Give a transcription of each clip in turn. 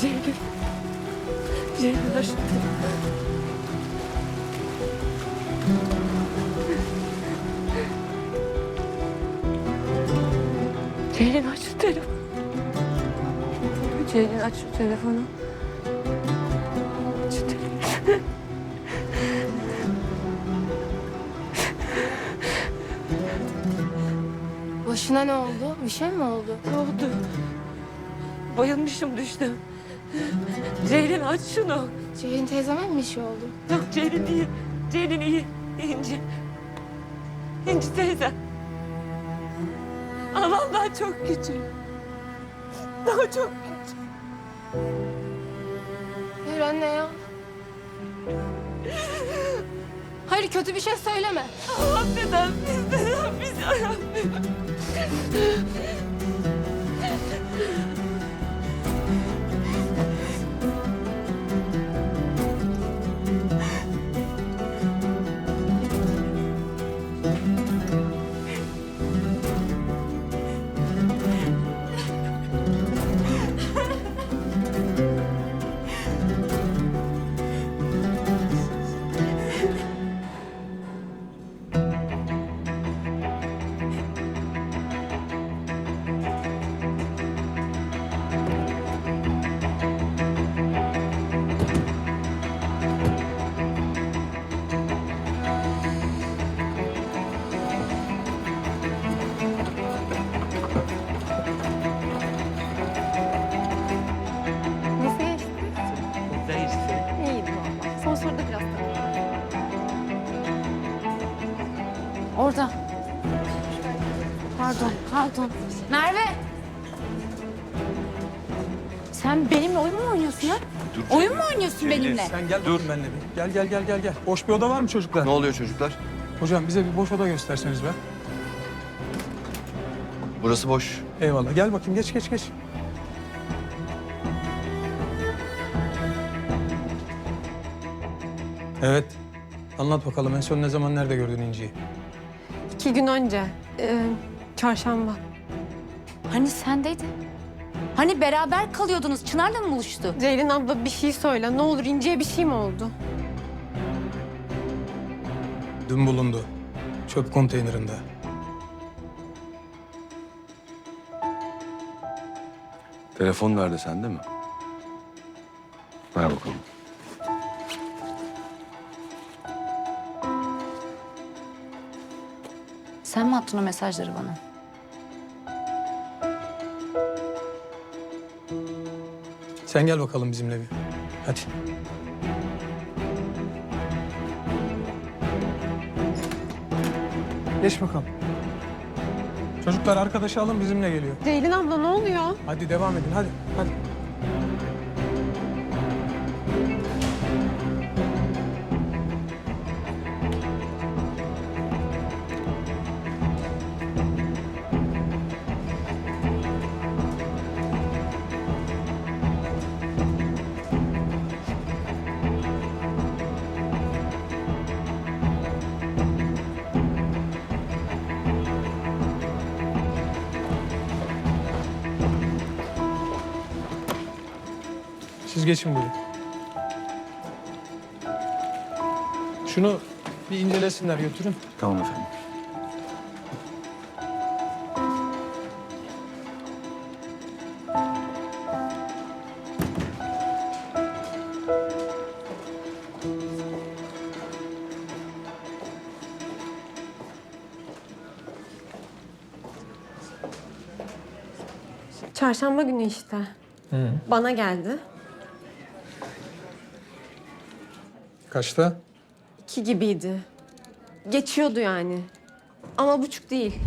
Ceylin. Ceylin telefonu. Ceylin aç şu telefonu. Ceylin aç şu telefonu. Aç şu telefonu. Başına ne oldu? Bir şey mi oldu? Ne oldu? Bayılmışım düştüm. Ceylin aç şunu. Ceylin teyzeme mi bir şey oldu? Yok Ceylin iyi. Ceylin iyi. İnci. İnci teyze. Anam daha çok küçük. Daha çok küçük. Hayır anne ya. Hayır kötü bir şey söyleme. Allah neden biz neden biz? Pardon, pardon. Merve! Sen benimle oyun mu oynuyorsun ya? Oyun mu oynuyorsun benimle? Sen gel dur benimle bir. Gel gel gel gel gel. Boş bir oda var mı çocuklar? Ne oluyor çocuklar? Hocam bize bir boş oda gösterseniz be. Burası boş. Eyvallah. Gel bakayım geç geç geç. Evet. Anlat bakalım en son ne zaman nerede gördün İnci'yi? İki gün önce. e, çarşamba. Hani sendeydi? Hani beraber kalıyordunuz? Çınar'la mı buluştu? Ceylin abla bir şey söyle. Ne olur İnci'ye bir şey mi oldu? Dün bulundu. Çöp konteynerinde. Telefon nerede sende mi? Ver bakalım. Sen mi attın o mesajları bana? Sen gel bakalım bizimle bir. Hadi. Geç bakalım. Çocuklar arkadaşı alın bizimle geliyor. Ceylin abla ne oluyor? Hadi devam edin hadi. Hadi. Siz geçin buyurun. Şunu bir incelesinler götürün. Tamam efendim. Çarşamba günü işte. Bana geldi. Kaçta? İki gibiydi. Geçiyordu yani. Ama buçuk değil.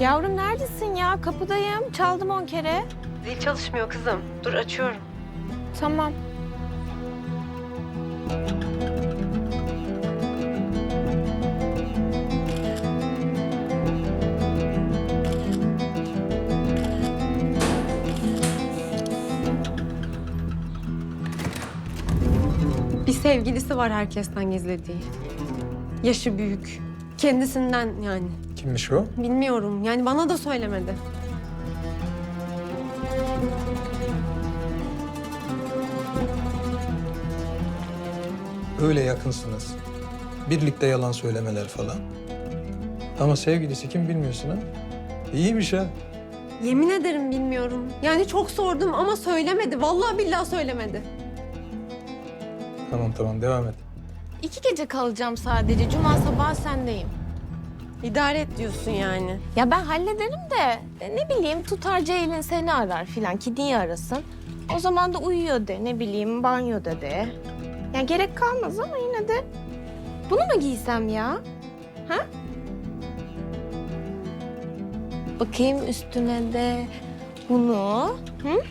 Yavrum neredesin ya? Kapıdayım. Çaldım on kere. Zil çalışmıyor kızım. Dur açıyorum. Tamam. Bir sevgilisi var herkesten gizlediği. Yaşı büyük. Kendisinden yani. Kimmiş o? Bilmiyorum. Yani bana da söylemedi. Öyle yakınsınız. Birlikte yalan söylemeler falan. Ama sevgilisi kim bilmiyorsun ha? İyiymiş ha. Yemin ederim bilmiyorum. Yani çok sordum ama söylemedi. Vallahi billahi söylemedi. Tamam tamam devam et. İki gece kalacağım sadece. Cuma sabahı sendeyim. İdare et diyorsun yani. Ya ben hallederim de e, ne bileyim tutar Ceylin seni arar filan ki niye arasın? O zaman da uyuyor de ne bileyim banyoda de. Ya gerek kalmaz ama yine de bunu mu giysem ya? Ha? Bakayım üstüne de bunu. Hı?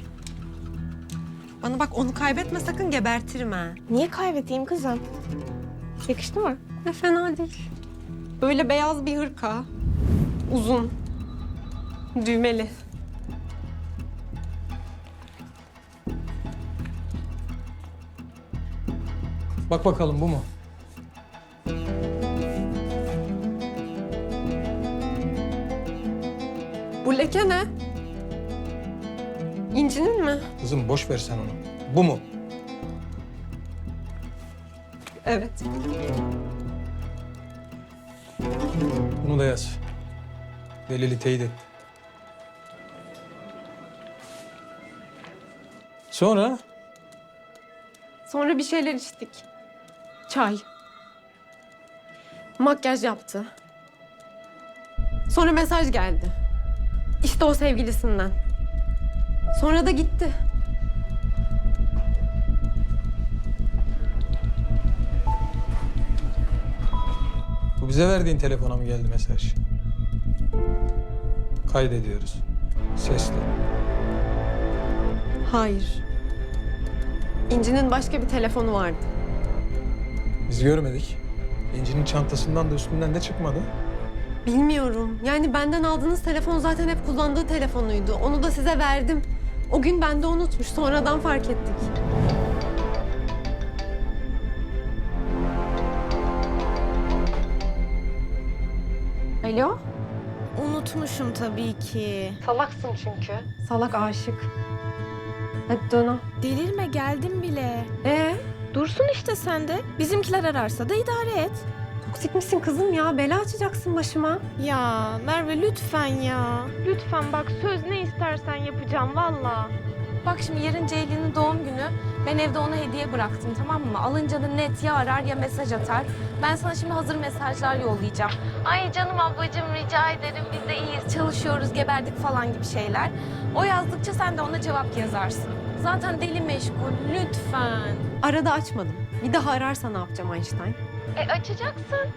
Bana bak onu kaybetme sakın gebertirim ha. Niye kaybedeyim kızım? Yakıştı mı? Ne fena değil. Böyle beyaz bir hırka. Uzun. Düğmeli. Bak bakalım bu mu? Bu leke ne? İncinin mi? Kızım boş ver sen onu. Bu mu? Evet. Bunu da yaz. Delili teyit et. Sonra Sonra bir şeyler içtik. Çay. Makyaj yaptı. Sonra mesaj geldi. İşte o sevgilisinden. Sonra da gitti. bu bize verdiğin telefona mı geldi mesaj? Kaydediyoruz. Sesli. Hayır. İnci'nin başka bir telefonu vardı. Biz görmedik. İnci'nin çantasından da üstünden de çıkmadı. Bilmiyorum. Yani benden aldığınız telefon zaten hep kullandığı telefonuydu. Onu da size verdim. O gün bende unutmuş. Sonradan fark ettik. Alo? Unutmuşum tabii ki. Salaksın çünkü. Salak aşık. Hadi dön. Delirme geldim bile. Ee, Dursun işte sen de. Bizimkiler ararsa da idare et. Toksik misin kızım ya? Bela açacaksın başıma. Ya Merve lütfen ya. Lütfen bak söz ne istersen yapacağım valla. Bak şimdi yarın Ceylin'in doğum günü. Ben evde ona hediye bıraktım tamam mı? Alınca da net ya arar ya mesaj atar. Ben sana şimdi hazır mesajlar yollayacağım. Ay canım ablacığım rica ederim biz de iyiyiz çalışıyoruz geberdik falan gibi şeyler. O yazdıkça sen de ona cevap yazarsın. Zaten deli meşgul lütfen. Arada açmadım. Bir daha ararsa ne yapacağım Einstein? E açacaksın.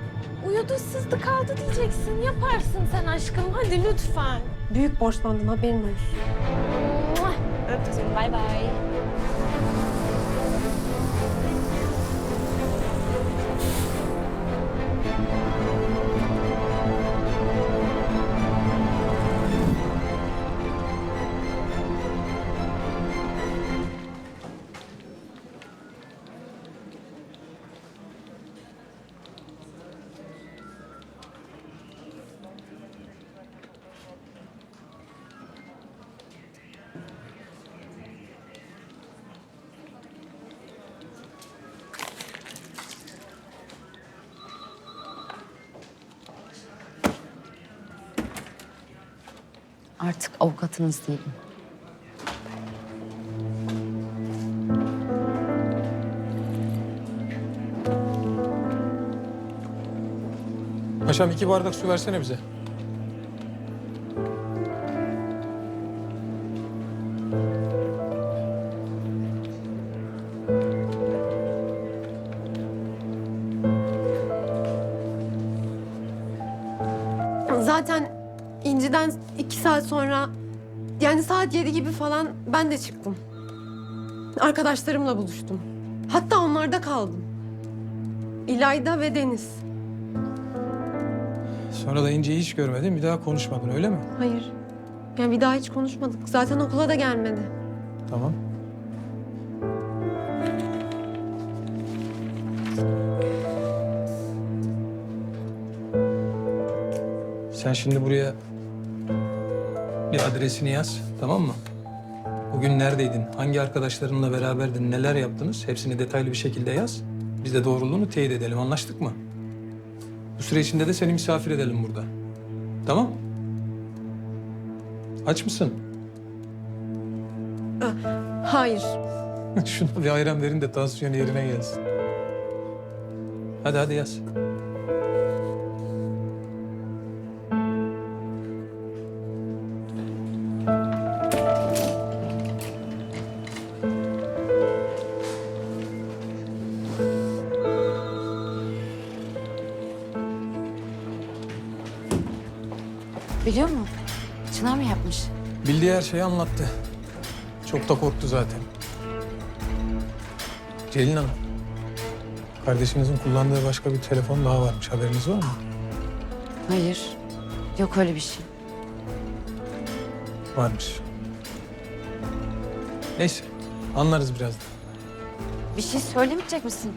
Uyudu sızdı kaldı diyeceksin. Yaparsın sen aşkım hadi lütfen. Büyük borçlandım haberin olsun. Öptüm bay bay. Artık avukatınız değilim. Paşam iki bardak su versene bize. Zaten İnci'den iki saat sonra yani saat yedi gibi falan ben de çıktım. Arkadaşlarımla buluştum. Hatta onlarda kaldım. İlayda ve Deniz. Sonra da İnci'yi hiç görmedin, bir daha konuşmadın öyle mi? Hayır. Yani bir daha hiç konuşmadık. Zaten okula da gelmedi. Tamam. Sen şimdi buraya bir adresini yaz, tamam mı? Bugün neredeydin, hangi arkadaşlarınla beraberdin, neler yaptınız? Hepsini detaylı bir şekilde yaz. Biz de doğruluğunu teyit edelim, anlaştık mı? Bu süre içinde de seni misafir edelim burada. Tamam? Aç mısın? Hayır. Şuna bir ayran verin de tansiyon yerine gelsin. Hadi hadi yaz. Biliyor musun? Çınar mı yapmış? Bildiği her şeyi anlattı. Çok da korktu zaten. Celin Hanım. Kardeşinizin kullandığı başka bir telefon daha varmış. Haberiniz var mı? Hayır. Yok öyle bir şey. Varmış. Neyse. Anlarız birazdan. Bir şey söylemeyecek misin?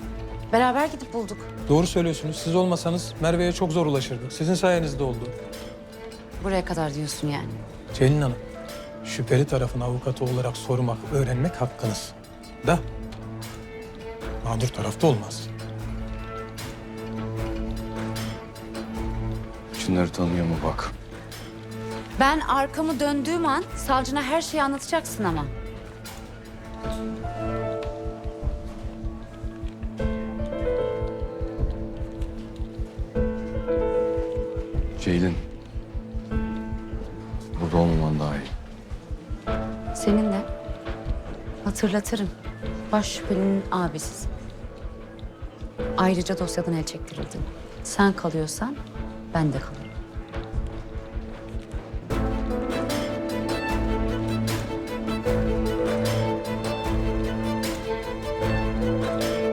Beraber gidip bulduk. Doğru söylüyorsunuz. Siz olmasanız Merve'ye çok zor ulaşırdı. Sizin sayenizde oldu. Buraya kadar diyorsun yani. Celin Hanım, şüpheli tarafın avukatı olarak sormak, öğrenmek hakkınız. Da mağdur tarafta olmaz. Çınar'ı tanıyor mu bak. Ben arkamı döndüğüm an savcına her şeyi anlatacaksın ama. Burada olmaman daha iyi. Seninle hatırlatırım. Baş şüphelinin abisiz. Ayrıca dosyadan el çektirildin. Sen kalıyorsan ben de kalırım.